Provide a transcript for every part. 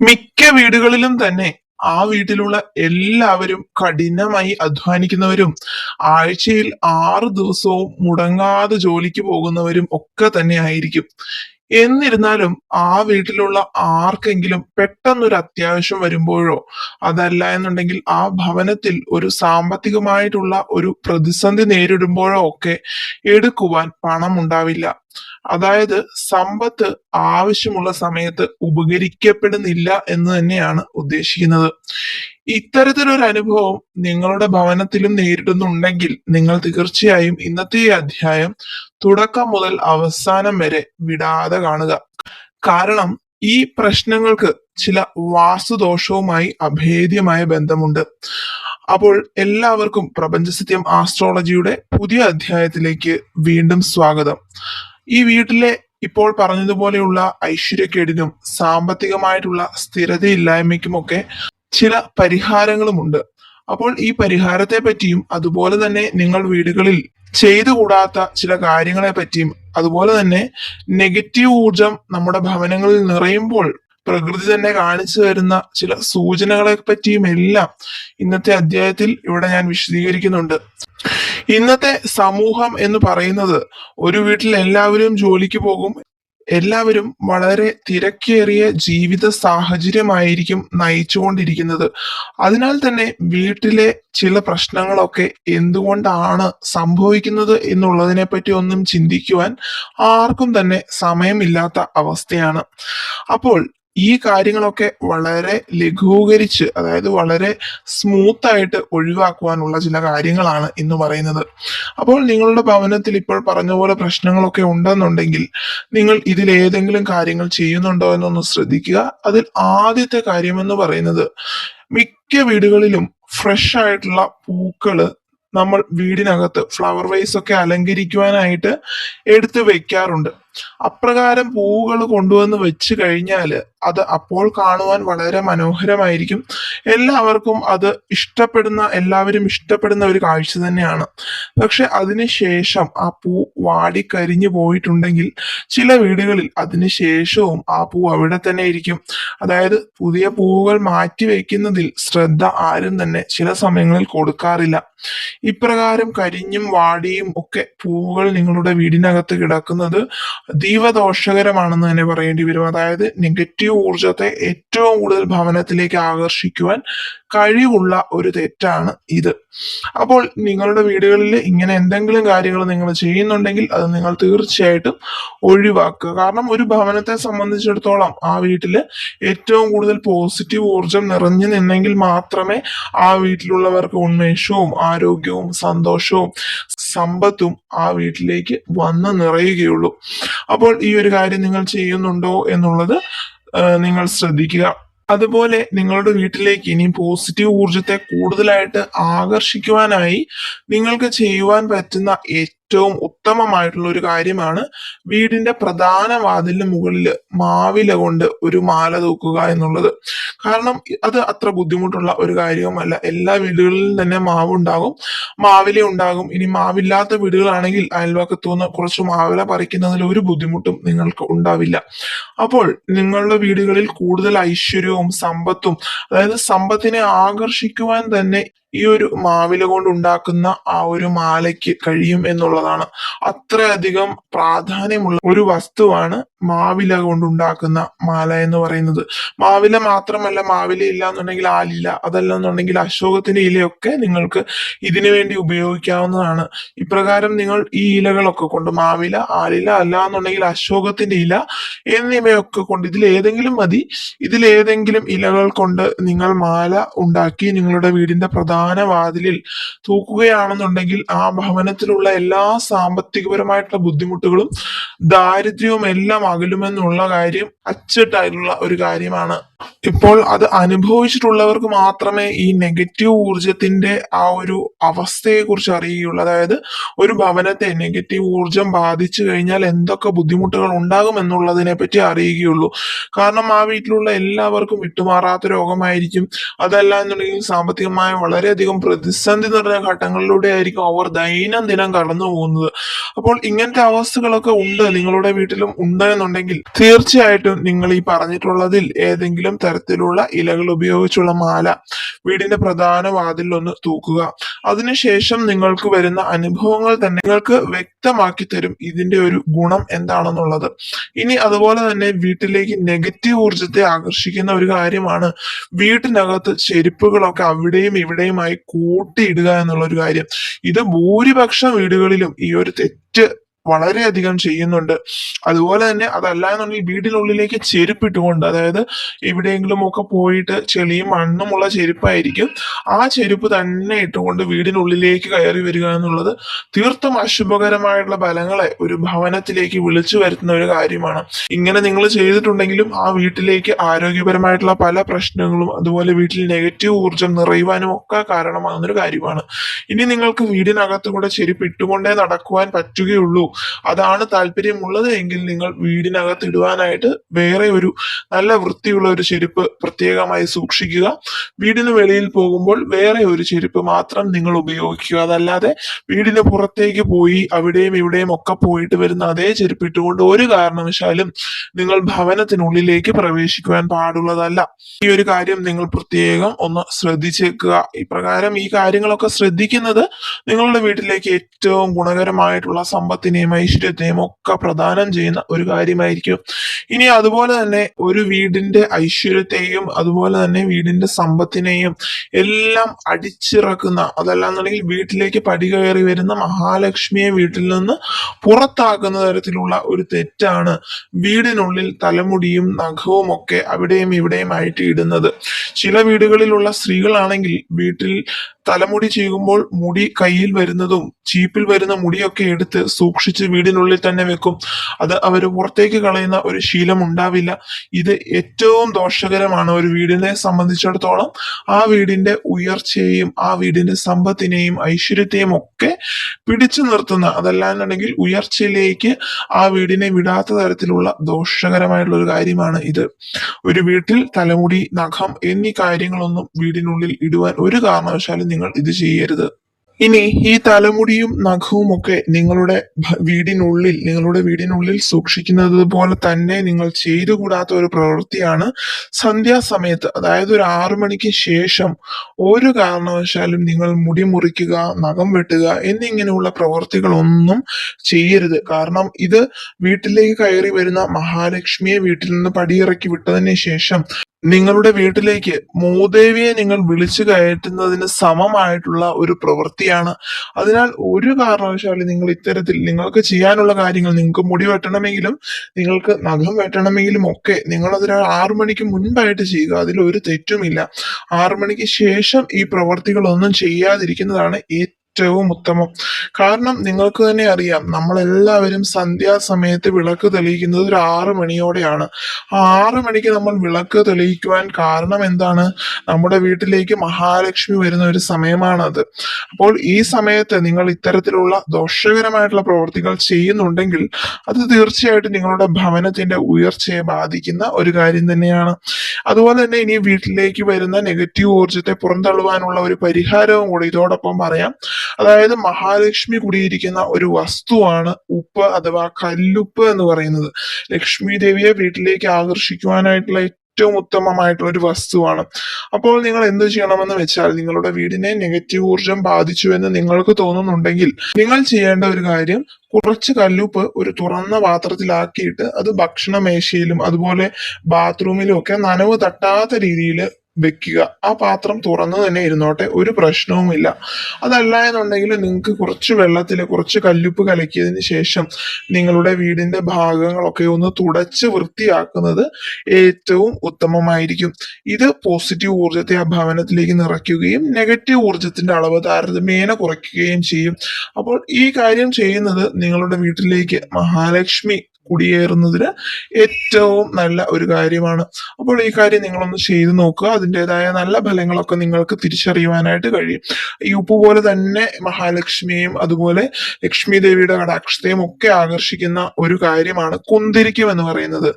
മിക്ക വീടുകളിലും തന്നെ ആ വീട്ടിലുള്ള എല്ലാവരും കഠിനമായി അധ്വാനിക്കുന്നവരും ആഴ്ചയിൽ ആറ് ദിവസവും മുടങ്ങാതെ ജോലിക്ക് പോകുന്നവരും ഒക്കെ തന്നെ ആയിരിക്കും. എന്നിരുന്നാലും ആ വീട്ടിലുള്ള ആർക്കെങ്കിലും പെട്ടെന്നൊരു അത്യാവശ്യം വരുമ്പോഴോ അതല്ല എന്നുണ്ടെങ്കിൽ ആ ഭവനത്തിൽ ഒരു സാമ്പത്തികമായിട്ടുള്ള ഒരു പ്രതിസന്ധി നേരിടുമ്പോഴോ ഒക്കെ എടുക്കുവാൻ പണം ഉണ്ടാവില്ല അതായത് സമ്പത്ത് ആവശ്യമുള്ള സമയത്ത് ഉപകരിക്കപ്പെടുന്നില്ല എന്ന് തന്നെയാണ് ഉദ്ദേശിക്കുന്നത്. ഇത്തരത്തിലൊരു അനുഭവം നിങ്ങളുടെ ഭവനത്തിലും നേരിടുന്നുണ്ടെങ്കിൽ നിങ്ങൾ തീർച്ചയായും ഇന്നത്തെ അധ്യായം തുടക്കം മുതൽ അവസാനം വരെ വിടാതെ കാണുക. കാരണം ഈ പ്രശ്നങ്ങൾക്ക് ചില വാസ്തുദോഷവുമായി അഭേദ്യമായ ബന്ധമുണ്ട്. അപ്പോൾ എല്ലാവർക്കും പ്രപഞ്ചസത്യം ആസ്ട്രോളജിയുടെ പുതിയ അധ്യായത്തിലേക്ക് വീണ്ടും സ്വാഗതം. ഈ വീട്ടിലെ ഇപ്പോൾ പറഞ്ഞതുപോലെയുള്ള ഐശ്വര്യക്കേടിനും സാമ്പത്തികമായിട്ടുള്ള സ്ഥിരതയില്ലായ്മയ്ക്കുമൊക്കെ ചില പരിഹാരങ്ങളുമുണ്ട്. അപ്പോൾ ഈ പരിഹാരത്തെ പറ്റിയും അതുപോലെ തന്നെ നിങ്ങൾ വീടുകളിൽ ചെയ്തുകൂടാത്ത ചില കാര്യങ്ങളെ പറ്റിയും അതുപോലെ തന്നെ നെഗറ്റീവ് ഊർജം നമ്മുടെ ഭവനങ്ങളിൽ നിറയുമ്പോൾ പ്രകൃതി തന്നെ കാണിച്ചു തരുന്ന ചില സൂചനകളെ പറ്റിയും എല്ലാം ഇന്നത്തെ അധ്യായത്തിൽ ഇവിടെ ഞാൻ വിശദീകരിക്കുന്നുണ്ട്. ഇന്നത്തെ സമൂഹം എന്ന് പറയുന്നത് ഒരു വീട്ടിൽ എല്ലാവരും ജോലിക്ക് പോകും എല്ലാവരും വളരെ തിരക്കേറിയ ജീവിത സാഹചര്യമായിരിക്കും നയിച്ചുകൊണ്ടിരിക്കുന്നത്. അതിനാൽ തന്നെ വീട്ടിലെ ചില പ്രശ്നങ്ങളൊക്കെ എന്തുകൊണ്ടാണ് സംഭവിക്കുന്നത് എന്നുള്ളതിനെ പറ്റി ഒന്നും ചിന്തിക്കുവാൻ ആർക്കും തന്നെ സമയമില്ലാത്ത അവസ്ഥയാണ്. അപ്പോൾ ഈ കാര്യങ്ങളൊക്കെ വളരെ ലഘൂകരിച്ച് അതായത് വളരെ സ്മൂത്ത് ആയിട്ട് ഒഴിവാക്കുവാനുള്ള ചില കാര്യങ്ങളാണ് ഇന്ന് പറയുന്നത്. അപ്പോൾ നിങ്ങളുടെ ഭവനത്തിൽ ഇപ്പോൾ പറഞ്ഞ പോലെ പ്രശ്നങ്ങളൊക്കെ ഉണ്ടെന്നുണ്ടെങ്കിൽ നിങ്ങൾ ഇതിൽ ഏതെങ്കിലും കാര്യങ്ങൾ ചെയ്യുന്നുണ്ടോ എന്നൊന്ന് ശ്രദ്ധിക്കുക. അതിൽ ആദ്യത്തെ കാര്യമെന്ന് പറയുന്നത് മിക്ക വീടുകളിലും ഫ്രഷ് ആയിട്ടുള്ള പൂക്കൾ നമ്മൾ വീടിനകത്ത് ഫ്ലവർ വൈസ് ഒക്കെ അലങ്കരിക്കുവാനായിട്ട് എടുത്തു വെക്കാറുണ്ട്. അപ്രകാരം പൂവുകൾ കൊണ്ടുവന്ന് വെച്ച് കഴിഞ്ഞാൽ അത് അപ്പോൾ കാണുവാൻ വളരെ മനോഹരമായിരിക്കും. എല്ലാവർക്കും അത് ഇഷ്ടപ്പെടുന്ന എല്ലാവരും ഇഷ്ടപ്പെടുന്ന ഒരു കാഴ്ച തന്നെയാണ്. പക്ഷെ അതിനുശേഷം ആ പൂ വാടി കരിഞ്ഞു പോയിട്ടുണ്ടെങ്കിൽ ചില വീടുകളിൽ അതിനുശേഷവും ആ പൂ അവിടെ തന്നെ ഇരിക്കും. അതായത് പുതിയ പൂവുകൾ മാറ്റി വെക്കുന്നതിൽ ശ്രദ്ധ ആരും തന്നെ ചില സമയങ്ങളിൽ കൊടുക്കാറില്ല. ഇപ്രകാരം കരിഞ്ഞും വാടിയും ഒക്കെ പൂവുകൾ നിങ്ങളുടെ വീടിനകത്ത് കിടക്കുന്നത് ദീവദോഷകരമാണെന്ന് തന്നെ പറയേണ്ടി വരും. അതായത് നെഗറ്റീവ് ഊർജത്തെ ഏറ്റവും കൂടുതൽ ഭവനത്തിലേക്ക് ആകർഷിക്കുവാൻ കഴിവുള്ള ഒരു തെറ്റാണ് ഇത്. അപ്പോൾ നിങ്ങളുടെ വീടുകളിൽ ഇങ്ങനെ എന്തെങ്കിലും കാര്യങ്ങൾ നിങ്ങൾ ചെയ്യുന്നുണ്ടെങ്കിൽ അത് നിങ്ങൾ തീർച്ചയായിട്ടും ഒഴിവാക്കുക. കാരണം ഒരു ഭവനത്തെ സംബന്ധിച്ചിടത്തോളം ആ വീട്ടിൽ ഏറ്റവും കൂടുതൽ പോസിറ്റീവ് ഊർജം നിറഞ്ഞു നിന്നെങ്കിൽ മാത്രമേ ആ വീട്ടിലുള്ളവർക്ക് ഉന്മേഷവും ആരോഗ്യവും സന്തോഷവും സമ്പത്തും ആ വീട്ടിലേക്ക് വന്ന് നിറയുകയുള്ളൂ. അപ്പോൾ ഈ ഒരു കാര്യം നിങ്ങൾ ചെയ്യുന്നുണ്ടോ എന്നുള്ളത് നിങ്ങൾ ശ്രദ്ധിക്കുക. അതുപോലെ നിങ്ങളുടെ വീട്ടിലേക്ക് ഇനി പോസിറ്റീവ് ഊർജത്തെ കൂടുതലായിട്ട് ആകർഷിക്കുവാനായി നിങ്ങൾക്ക് ചെയ്യുവാൻ പറ്റുന്ന ഏറ്റവും ഉത്തമമായിട്ടുള്ള ഒരു കാര്യമാണ് വീടിന്റെ പ്രധാന വാതിലിന് മുകളിൽ മാവില കൊണ്ട് ഒരു മാല തൂക്കുക എന്നുള്ളത്. കാരണം അത് അത്ര ബുദ്ധിമുട്ടുള്ള ഒരു കാര്യവുമല്ല. എല്ലാ വീടുകളിലും തന്നെ മാവ് ഉണ്ടാകും മാവില ഉണ്ടാകും. ഇനി മാവില്ലാത്ത വീടുകളാണെങ്കിൽ അയൽവക്കത്തു നിന്ന് കുറച്ച് മാവില പറിക്കുന്നതിൽ ഒരു ബുദ്ധിമുട്ടും നിങ്ങൾക്ക് ഉണ്ടാവില്ല. അപ്പോൾ നിങ്ങളുടെ വീടുകളിൽ കൂടുതൽ ഐശ്വര്യവും സമ്പത്തും അതായത് സമ്പത്തിനെ ആകർഷിക്കുവാൻ തന്നെ ഈ ഒരു മാവില കൊണ്ട് ഉണ്ടാക്കുന്ന ആ ഒരു മാലയ്ക്ക് കഴിയും എന്നുള്ളതാണ് അത്രയധികം പ്രാധാന്യമുള്ള ഒരു വസ്തുവാണ് മാവില കൊണ്ടുണ്ടാക്കുന്ന മാല എന്ന് പറയുന്നത്. മാവില മാത്രമല്ല മാവില ഇല്ല എന്നുണ്ടെങ്കിൽ ആലില അതല്ല എന്നുണ്ടെങ്കിൽ അശോകത്തിന്റെ ഇലയൊക്കെ നിങ്ങൾക്ക് ഇതിനു വേണ്ടി ഉപയോഗിക്കാവുന്നതാണ്. ഇപ്രകാരം നിങ്ങൾ ഈ ഇലകളൊക്കെ കൊണ്ട് മാവില ആലില അല്ല എന്നുണ്ടെങ്കിൽ അശോകത്തിന്റെ ഇല എന്നിവയൊക്കെ കൊണ്ട് ഇതിൽ ഏതെങ്കിലും മതി. ഇതിലേതെങ്കിലും ഇലകൾ കൊണ്ട് നിങ്ങൾ മാല ഉണ്ടാക്കി നിങ്ങളുടെ വീടിന്റെ പ്രധാന വാതിലിൽ തൂക്കുകയാണെന്നുണ്ടെങ്കിൽ ആ ഭവനത്തിലുള്ള എല്ലാ സാമ്പത്തികപരമായിട്ടുള്ള ബുദ്ധിമുട്ടുകളും ദാരിദ്ര്യവും എല്ലാം അകലുമെന്നുള്ള കാര്യം അച്ചട്ടായിട്ടുള്ള ഒരു കാര്യമാണ്. ഇപ്പോൾ അത് അനുഭവിച്ചിട്ടുള്ളവർക്ക് മാത്രമേ ഈ നെഗറ്റീവ് ഊർജത്തിന്റെ ആ ഒരു അവസ്ഥയെ കുറിച്ച് അറിയുകയുള്ളൂ. അതായത് ഒരു ഭവനത്തെ നെഗറ്റീവ് ഊർജം ബാധിച്ചു കഴിഞ്ഞാൽ എന്തൊക്കെ ബുദ്ധിമുട്ടുകൾ ഉണ്ടാകും എന്നുള്ളതിനെ പറ്റി അറിയുകയുള്ളൂ. കാരണം ആ വീട്ടിലുള്ള എല്ലാവർക്കും വിട്ടുമാറാത്ത രോഗമായിരിക്കും. അതല്ല എന്നുണ്ടെങ്കിൽ സാമ്പത്തികമായ വളരെ വളരെയധികം പ്രതിസന്ധി നിറഞ്ഞ ഘട്ടങ്ങളിലൂടെ ആയിരിക്കും അവർ ദൈനംദിനം കടന്നു പോകുന്നത്. അപ്പോൾ ഇങ്ങനത്തെ അവസ്ഥകളൊക്കെ ഉണ്ട് നിങ്ങളുടെ വീട്ടിലും ഉണ്ടെന്നുണ്ടെങ്കിൽ തീർച്ചയായിട്ടും നിങ്ങൾ ഈ പറഞ്ഞിട്ടുള്ളതിൽ ഏതെങ്കിലും തരത്തിലുള്ള ഇലകൾ ഉപയോഗിച്ചുള്ള മാല വീടിന്റെ പ്രധാന വാതിലിൽ ഒന്ന് തൂക്കുക. അതിനുശേഷം നിങ്ങൾക്ക് വരുന്ന അനുഭവങ്ങൾ തന്നെ നിങ്ങൾക്ക് വ്യക്തമാക്കി തരും ഇതിന്റെ ഒരു ഗുണം എന്താണെന്നുള്ളത്. ഇനി അതുപോലെ തന്നെ വീട്ടിലേക്ക് നെഗറ്റീവ് ഊർജത്തെ ആകർഷിക്കുന്ന ഒരു കാര്യമാണ് വീട്ടിനകത്ത് ചെരുപ്പുകളൊക്കെ അവിടെയും ഇവിടെയുമായി കൂട്ടിയിടുക എന്നുള്ള ഒരു കാര്യം. ഇത് ഭൂരിപക്ഷം വീടുകളിലും ഈ ഒരു തെറ്റ് വളരെയധികം ചെയ്യുന്നുണ്ട്. അതുപോലെ തന്നെ അതല്ല എന്നുണ്ടെങ്കിൽ വീടിനുള്ളിലേക്ക് ചെരുപ്പിട്ടുകൊണ്ട് അതായത് എവിടെയെങ്കിലും ഒക്കെ പോയിട്ട് ചെളിയും മണ്ണുമുള്ള ചെരുപ്പായിരിക്കും ആ ചെരുപ്പ് തന്നെ ഇട്ടുകൊണ്ട് വീടിനുള്ളിലേക്ക് കയറി വരിക എന്നുള്ളത് തീർത്തും അശുഭകരമായിട്ടുള്ള ഫലങ്ങളെ ഒരു ഭവനത്തിലേക്ക് വിളിച്ചു വരുത്തുന്ന ഒരു കാര്യമാണ്. ഇങ്ങനെ നിങ്ങൾ ചെയ്തിട്ടുണ്ടെങ്കിലും ആ വീട്ടിലേക്ക് ആരോഗ്യപരമായിട്ടുള്ള പല പ്രശ്നങ്ങളും അതുപോലെ വീട്ടിൽ നെഗറ്റീവ് ഊർജം നിറയുവാനും ഒക്കെ കാരണമാകുന്ന ഒരു കാര്യമാണ്. ഇനി നിങ്ങൾക്ക് വീടിനകത്തുകൂടെ ചെരുപ്പ് ഇട്ടുകൊണ്ടേ നടക്കുവാൻ പറ്റുകയുള്ളൂ. അതാണ് താല്പര്യമുള്ളത് എങ്കിൽ നിങ്ങൾ വീടിനകത്ത് ഇടുവാനായിട്ട് വേറെ ഒരു നല്ല വൃത്തിയുള്ള ഒരു ചെരുപ്പ് പ്രത്യേകമായി സൂക്ഷിക്കുക. വീടിന് വെളിയിൽ പോകുമ്പോൾ വേറെ ഒരു ചെരുപ്പ് മാത്രം നിങ്ങൾ ഉപയോഗിക്കുക. അതല്ലാതെ വീടിന് പുറത്തേക്ക് പോയി അവിടെയും ഇവിടെയും ഒക്കെ പോയിട്ട് വരുന്ന അതേ ചെരുപ്പ് ഇട്ടുകൊണ്ട് ഒരു കാരണവശാലും നിങ്ങൾ ഭവനത്തിനുള്ളിലേക്ക് പ്രവേശിക്കുവാൻ പാടുള്ളതല്ല. ഈ ഒരു കാര്യം നിങ്ങൾ പ്രത്യേകം ഒന്ന് ശ്രദ്ധിച്ചേക്കുക. ഇപ്രകാരം ഈ കാര്യങ്ങളൊക്കെ ശ്രദ്ധിക്കുന്നത് നിങ്ങളുടെ വീട്ടിലേക്ക് ഏറ്റവും ഗുണകരമായിട്ടുള്ള സമ്പത്തിനെയും ഐശ്വര്യത്തെയും ഒക്കെ പ്രദാനം ചെയ്യുന്ന ഒരു കാര്യമായിരിക്കും. ഇനി അതുപോലെ തന്നെ ഒരു വീടിന്റെ ഐശ്വര്യത്തെയും അതുപോലെ തന്നെ വീടിന്റെ സമ്പത്തിനെയും എല്ലാം അടിച്ചിറക്കുന്ന അതല്ലാന്നുണ്ടെങ്കിൽ വീട്ടിലേക്ക് പടി കയറി വരുന്ന മഹാലക്ഷ്മിയെ വീട്ടിൽ നിന്ന് പുറത്താക്കുന്ന തരത്തിലുള്ള ഒരു തെറ്റാണ് വീടിനുള്ളിൽ തലമുടിയും നഖവും ഒക്കെ അവിടെയും ഇവിടെയും ആയിട്ട് ഇടുന്നത്. ചില വീടുകളിലുള്ള സ്ത്രീകളാണെങ്കിൽ വീട്ടിൽ തലമുടി ചെയ്യുമ്പോൾ മുടി കയ്യിൽ വരുന്നതും ചീപ്പിൽ വരുന്ന മുടിയൊക്കെ എടുത്ത് സൂക്ഷിച്ച് വീടിനുള്ളിൽ തന്നെ വെക്കും. അത് അവർ പുറത്തേക്ക് കളയുന്ന ഒരു ശീലം ഉണ്ടാവില്ല. ഇത് ഏറ്റവും ദോഷകരമാണ് ഒരു വീടിനെ സംബന്ധിച്ചിടത്തോളം. ആ വീടിന്റെ ഉയർച്ചയെയും ആ വീടിന്റെ സമ്പത്തിനെയും ഐശ്വര്യത്തെയും ഒക്കെ പിടിച്ചു നിർത്തുന്ന അതല്ലാന്നുണ്ടെങ്കിൽ ഉയർച്ചയിലേക്ക് ആ വീടിനെ വിടാത്ത തരത്തിലുള്ള ദോഷകരമായിട്ടുള്ള ഒരു കാര്യമാണ് ഇത്. ഒരു വീട്ടിൽ തലമുടി നഖം എന്നീ കാര്യങ്ങളൊന്നും വീടിനുള്ളിൽ ഇടുവാൻ ഒരു കാരണവശാലും നിങ്ങൾ ഇത് ചെയ്യരുത്. ഇനി ഈ തലമുടിയും നഖവും ഒക്കെ നിങ്ങളുടെ വീടിനുള്ളിൽ നിങ്ങളുടെ വീടിനുള്ളിൽ സൂക്ഷിക്കുന്നത് പോലെ തന്നെ നിങ്ങൾ ചെയ്തുകൂടാത്ത ഒരു പ്രവൃത്തിയാണ് സന്ധ്യാസമയത്ത്. അതായത് ഒരു ആറു മണിക്ക് ശേഷം ഒരു കാരണവശാലും നിങ്ങൾ മുടി മുറിക്കുക നഖം വെട്ടുക എന്നിങ്ങനെയുള്ള പ്രവൃത്തികളൊന്നും ചെയ്യരുത്. കാരണം ഇത് വീട്ടിലേക്ക് കയറി വരുന്ന മഹാലക്ഷ്മിയെ വീട്ടിൽ നിന്ന് പടിയിറക്കി വിട്ടതിന് ശേഷം നിങ്ങളുടെ വീട്ടിലേക്ക് മൂദേവിയെ നിങ്ങൾ വിളിച്ചു കയറ്റുന്നതിന് സമമായിട്ടുള്ള ഒരു പ്രവൃത്തിയാണ്. അതിനാൽ ഒരു കാരണവശാലും നിങ്ങൾ ഇത്തരത്തിൽ നിങ്ങൾക്ക് ചെയ്യാനുള്ള കാര്യങ്ങൾ നിങ്ങൾക്ക് മുടി വെട്ടണമെങ്കിലും നിങ്ങൾക്ക് നഖം വെട്ടണമെങ്കിലും ഒക്കെ നിങ്ങൾ അതിന് ആറു മണിക്ക് മുൻപായിട്ട് ചെയ്യുക. അതിൽ ഒരു തെറ്റുമില്ല. ആറു മണിക്ക് ശേഷം ഈ പ്രവർത്തികളൊന്നും ചെയ്യാതിരിക്കുന്നതാണ് ഏറ്റവും ഉത്തമം. കാരണം നിങ്ങൾക്ക് തന്നെ അറിയാം നമ്മളെല്ലാവരും സന്ധ്യാസമയത്ത് വിളക്ക് തെളിയിക്കുന്നത് ഒരു ആറു മണിയോടെയാണ്. ആ ആറു മണിക്ക് നമ്മൾ വിളക്ക് തെളിയിക്കുവാൻ കാരണം എന്താണ്? നമ്മുടെ വീട്ടിലേക്ക് മഹാലക്ഷ്മി വരുന്ന ഒരു സമയമാണത്. അപ്പോൾ ഈ സമയത്ത് നിങ്ങൾ ഇത്തരത്തിലുള്ള ദോഷകരമായിട്ടുള്ള പ്രവൃത്തികൾ ചെയ്യുന്നുണ്ടെങ്കിൽ അത് തീർച്ചയായിട്ടും നിങ്ങളുടെ ഭവനത്തിന്റെ ഉയർച്ചയെ ബാധിക്കുന്ന ഒരു കാര്യം തന്നെയാണ്. അതുപോലെ തന്നെ ഇനി വീട്ടിലേക്ക് വരുന്ന നെഗറ്റീവ് ഊർജത്തെ പുറന്തള്ളുവാനുള്ള ഒരു പരിഹാരവും കൂടി ഇതോടൊപ്പം പറയാം. അതായത് മഹാലക്ഷ്മി കുടിയിരിക്കുന്ന ഒരു വസ്തുവാണ് ഉപ്പ് അഥവാ കല്ലുപ്പ് എന്ന് പറയുന്നത്. ലക്ഷ്മി ദേവിയെ വീട്ടിലേക്ക് ആകർഷിക്കുവാനായിട്ടുള്ള ഏറ്റവും ഉത്തമമായിട്ടുള്ള ഒരു വസ്തുവാണ്. അപ്പോൾ നിങ്ങൾ എന്ത് ചെയ്യണമെന്ന് വെച്ചാൽ നിങ്ങളുടെ വീടിനെ നെഗറ്റീവ് ഊർജം ബാധിച്ചു എന്ന് നിങ്ങൾക്ക് തോന്നുന്നുണ്ടെങ്കിൽ നിങ്ങൾ ചെയ്യേണ്ട ഒരു കാര്യം കുറച്ച് കല്ലുപ്പ് ഒരു തുറന്ന പാത്രത്തിലാക്കിയിട്ട് അത് ഭക്ഷണ മേശയിലും അതുപോലെ ബാത്റൂമിലും ഒക്കെ നനവ് തട്ടാത്ത രീതിയിൽ വെക്കുക. ആ പാത്രം തുറന്നു തന്നെ ഇരുന്നോട്ടെ ഒരു പ്രശ്നവുമില്ല. അതല്ല എന്നുണ്ടെങ്കിൽ നിങ്ങൾക്ക് കുറച്ച് വെള്ളത്തിൽ കുറച്ച് കല്ലുപ്പ് കലക്കിയതിന് ശേഷം നിങ്ങളുടെ വീടിന്റെ ഭാഗങ്ങളൊക്കെ ഒന്ന് തുടച്ച് വൃത്തിയാക്കുന്നത് ഏറ്റവും ഉത്തമമായിരിക്കും. ഇത് പോസിറ്റീവ് ഊർജത്തെ ആ ഭവനത്തിലേക്ക് നിറയ്ക്കുകയും നെഗറ്റീവ് ഊർജത്തിന്റെ അളവ് താരതമ്യേന കുറയ്ക്കുകയും ചെയ്യും. അപ്പോൾ ഈ കാര്യം ചെയ്യുന്നത് നിങ്ങളുടെ വീട്ടിലേക്ക് മഹാലക്ഷ്മി കുടിയേറുന്നതിന് ഏറ്റവും നല്ല ഒരു കാര്യമാണ്. അപ്പോൾ ഈ കാര്യം നിങ്ങളൊന്ന് ചെയ്തു നോക്കുക. അതിന്റെതായ നല്ല ഫലങ്ങളൊക്കെ നിങ്ങൾക്ക് തിരിച്ചറിയുവാനായിട്ട് കഴിയും. ഈ ഉപ്പ് പോലെ തന്നെ മഹാലക്ഷ്മിയെയും അതുപോലെ ലക്ഷ്മി ദേവിയുടെ കടാക്ഷത്തെയും ഒക്കെ ആകർഷിക്കുന്ന ഒരു കാര്യമാണ് കുന്തിരിക്കം എന്ന് പറയുന്നത്.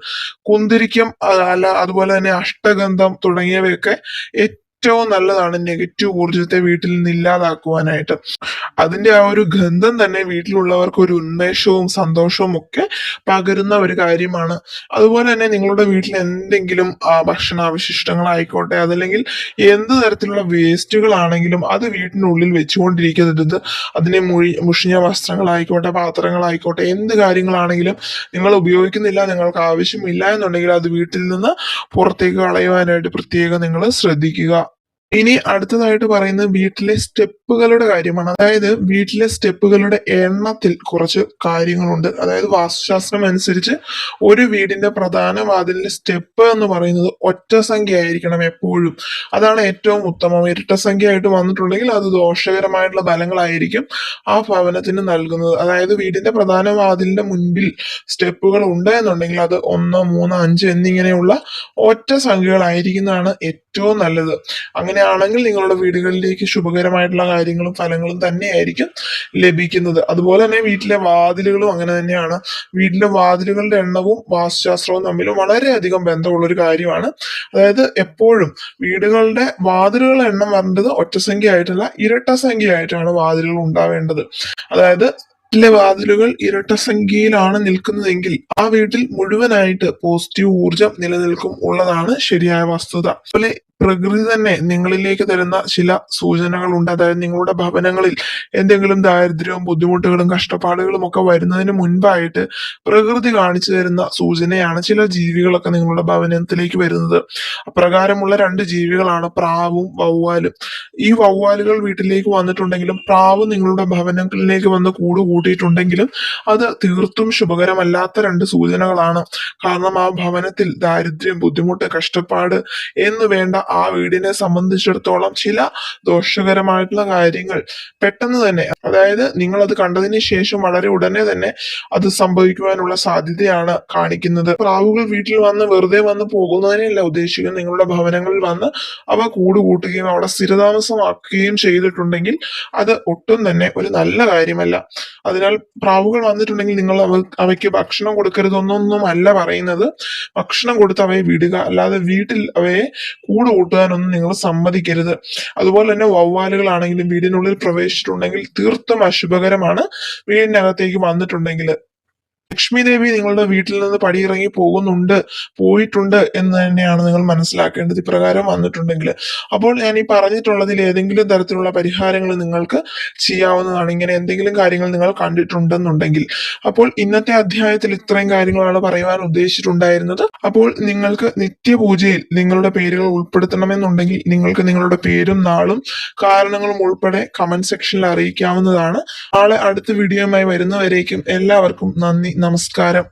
കുന്തിരിക്കം അല്ല അതുപോലെ തന്നെ അഷ്ടഗന്ധം തുടങ്ങിയവയൊക്കെ ഏറ്റവും നല്ലതാണ് നെഗറ്റീവ് ഊർജത്തെ വീട്ടിൽ നിന്ന് ഇല്ലാതാക്കുവാനായിട്ട്. അതിന്റെ ആ ഒരു ഗന്ധം തന്നെ വീട്ടിലുള്ളവർക്ക് ഒരു ഉന്മേഷവും സന്തോഷവും ഒക്കെ പകരുന്ന ഒരു കാര്യമാണ്. അതുപോലെ തന്നെ നിങ്ങളുടെ വീട്ടിൽ എന്തെങ്കിലും ഭക്ഷണാവശിഷ്ടങ്ങളായിക്കോട്ടെ അതല്ലെങ്കിൽ എന്ത് തരത്തിലുള്ള വേസ്റ്റുകളാണെങ്കിലും അത് വീട്ടിനുള്ളിൽ വെച്ചുകൊണ്ടിരിക്കരുത്. അതിനെ മുഴി മുഷിഞ്ഞ വസ്ത്രങ്ങളായിക്കോട്ടെ പാത്രങ്ങളായിക്കോട്ടെ എന്ത് കാര്യങ്ങളാണെങ്കിലും നിങ്ങൾ ഉപയോഗിക്കുന്നില്ല നിങ്ങൾക്ക് ആവശ്യമില്ല എന്നുണ്ടെങ്കിൽ അത് വീട്ടിൽ നിന്ന് പുറത്തേക്ക് കളയുവാനായിട്ട് പ്രത്യേകം നിങ്ങൾ ശ്രദ്ധിക്കുക. ഇനി അടുത്തതായിട്ട് പറയുന്നത് വീട്ടിലെ സ്റ്റെപ്പുകളുടെ കാര്യമാണ്. അതായത് വീട്ടിലെ സ്റ്റെപ്പുകളുടെ എണ്ണത്തിൽ കുറച്ച് കാര്യങ്ങളുണ്ട്. അതായത് വാസ്തുശാസ്ത്രം അനുസരിച്ച് ഒരു വീടിന്റെ പ്രധാന വാതിലിന്റെ സ്റ്റെപ്പ് എന്ന് പറയുന്നത് ഒറ്റ സംഖ്യ ആയിരിക്കണം എപ്പോഴും. അതാണ് ഏറ്റവും ഉത്തമം. ഇരട്ട സംഖ്യ ആയിട്ട് വന്നിട്ടുണ്ടെങ്കിൽ അത് ദോഷകരമായിട്ടുള്ള ഫലങ്ങളായിരിക്കും ആ ഭവനത്തിന് നൽകുന്നത്. അതായത് വീടിന്റെ പ്രധാന വാതിലിന്റെ മുൻപിൽ സ്റ്റെപ്പുകൾ ഉണ്ട് എന്നുണ്ടെങ്കിൽ അത് ഒന്ന് മൂന്ന് അഞ്ച് എന്നിങ്ങനെയുള്ള ഒറ്റ സംഖ്യകളായിരിക്കുന്നതാണ് ഏറ്റവും നല്ലത്. അങ്ങനെയാണെങ്കിൽ നിങ്ങളുടെ വീടുകളിലേക്ക് ശുഭകരമായിട്ടുള്ള കാര്യങ്ങളും ഫലങ്ങളും തന്നെയായിരിക്കും ലഭിക്കുന്നത്. അതുപോലെ തന്നെ വീട്ടിലെ വാതിലുകളും അങ്ങനെ തന്നെയാണ്. വീട്ടിലെ വാതിലുകളുടെ എണ്ണവും വാസ്തുശാസ്ത്രവും തമ്മിൽ വളരെയധികം ബന്ധമുള്ള ഒരു കാര്യമാണ്. അതായത് എപ്പോഴും വീടുകളുടെ വാതിലുകളുടെ എണ്ണം വരേണ്ടത് ഒറ്റസംഖ്യ ആയിട്ടല്ല ഇരട്ട സംഖ്യ ആയിട്ടാണ് വാതിലുകൾ ഉണ്ടാവേണ്ടത്. അതായത് വീട്ടിലെ വാതിലുകൾ ഇരട്ട സംഖ്യയിലാണ് നിൽക്കുന്നതെങ്കിൽ ആ വീട്ടിൽ മുഴുവനായിട്ട് പോസിറ്റീവ് ഊർജം നിലനിൽക്കും ഉള്ളതാണ് ശരിയായ വസ്തുത. അതുപോലെ പ്രകൃതി തന്നെ നിങ്ങളിലേക്ക് തരുന്ന ചില സൂചനകളുണ്ട്. അതായത് നിങ്ങളുടെ ഭവനങ്ങളിൽ എന്തെങ്കിലും ദാരിദ്ര്യവും ബുദ്ധിമുട്ടുകളും കഷ്ടപ്പാടുകളും ഒക്കെ വരുന്നതിന് മുൻപായിട്ട് പ്രകൃതി കാണിച്ചു തരുന്ന സൂചനയാണ് ചില ജീവികളൊക്കെ നിങ്ങളുടെ ഭവനത്തിലേക്ക് വരുന്നത്. അപ്രകാരമുള്ള രണ്ട് ജീവികളാണ് പ്രാവും വവ്വാലും. ഈ വവ്വാലുകൾ വീട്ടിലേക്ക് വന്നിട്ടുണ്ടെങ്കിലും പ്രാവ് നിങ്ങളുടെ ഭവനങ്ങളിലേക്ക് വന്ന് കൂട് കൂട്ടിയിട്ടുണ്ടെങ്കിലും അത് തീർത്തും ശുഭകരമല്ലാത്ത രണ്ട് സൂചനകളാണ്. കാരണം ആ ഭവനത്തിൽ ദാരിദ്ര്യം ബുദ്ധിമുട്ട് കഷ്ടപ്പാട് എന്ന് വേണ്ട ആ വീടിനെ സംബന്ധിച്ചിടത്തോളം ചില ദോഷകരമായിട്ടുള്ള കാര്യങ്ങൾ പെട്ടെന്ന് തന്നെ അതായത് നിങ്ങൾ അത് കണ്ടതിന് ശേഷം വളരെ ഉടനെ തന്നെ അത് സംഭവിക്കുവാനുള്ള സാധ്യതയാണ് കാണിക്കുന്നത്. പ്രാവുകൾ വീട്ടിൽ വന്ന് വെറുതെ വന്ന് പോകുന്നതിനല്ല ഉദ്ദേശിക്കുന്നത്. നിങ്ങളുടെ ഭവനങ്ങളിൽ വന്ന് അവ കൂട് കൂട്ടുകയും അവിടെ സ്ഥിരതാമസമാക്കുകയും ചെയ്തിട്ടുണ്ടെങ്കിൽ അത് ഒട്ടും തന്നെ ഒരു നല്ല കാര്യമല്ല. അതിനാൽ പ്രാവുകൾ വന്നിട്ടുണ്ടെങ്കിൽ നിങ്ങൾ അവ അവയ്ക്ക് ഭക്ഷണം കൊടുക്കരുതെന്നൊന്നും അല്ല പറയുന്നത്. ഭക്ഷണം കൊടുത്ത് അവയെ വിടുക അല്ലാതെ വീട്ടിൽ അവയെ കൂട് കൂട്ടുവാനൊന്നും നിങ്ങൾ സമ്മതിക്കരുത്. അതുപോലെ തന്നെ വവ്വാലുകളാണെങ്കിലും വീടിനുള്ളിൽ പ്രവേശിച്ചിട്ടുണ്ടെങ്കിൽ തീർത്തും അശുഭകരമാണ് വീടിനകത്തേക്ക് വന്നിട്ടുണ്ടെങ്കിൽ. ലക്ഷ്മി ദേവി നിങ്ങളുടെ വീട്ടിൽ നിന്ന് പടിയിറങ്ങി പോകുന്നുണ്ട് പോയിട്ടുണ്ട് എന്ന് തന്നെയാണ് നിങ്ങൾ മനസ്സിലാക്കേണ്ടത്. ഇപ്രകാരം വന്നിട്ടുണ്ടെങ്കിൽ. അപ്പോൾ ഞാൻ ഈ പറഞ്ഞിട്ടുള്ളതിൽ ഏതെങ്കിലും തരത്തിലുള്ള പരിഹാരങ്ങൾ നിങ്ങൾക്ക് ചെയ്യാവുന്നതാണ്. ഇങ്ങനെ എന്തെങ്കിലും കാര്യങ്ങൾ നിങ്ങൾ കണ്ടിട്ടുണ്ടെന്നുണ്ടെങ്കിൽ. അപ്പോൾ ഇന്നത്തെ അധ്യായത്തിൽ ഇത്രയും കാര്യങ്ങളാണ് പറയുവാൻ ഉദ്ദേശിച്ചിട്ടുണ്ടായിരുന്നത്. അപ്പോൾ നിങ്ങൾക്ക് നിത്യപൂജയിൽ നിങ്ങളുടെ പേരുകൾ ഉൾപ്പെടുത്തണമെന്നുണ്ടെങ്കിൽ നിങ്ങൾക്ക് നിങ്ങളുടെ പേരും നാളും കാരണങ്ങളും ഉൾപ്പെടെ കമന്റ് സെക്ഷനിൽ അറിയിക്കാവുന്നതാണ്. നാളെ അടുത്ത വീഡിയോയുമായി വരുന്നവരേക്കും എല്ലാവർക്കും നന്ദി. നമസ്കാരം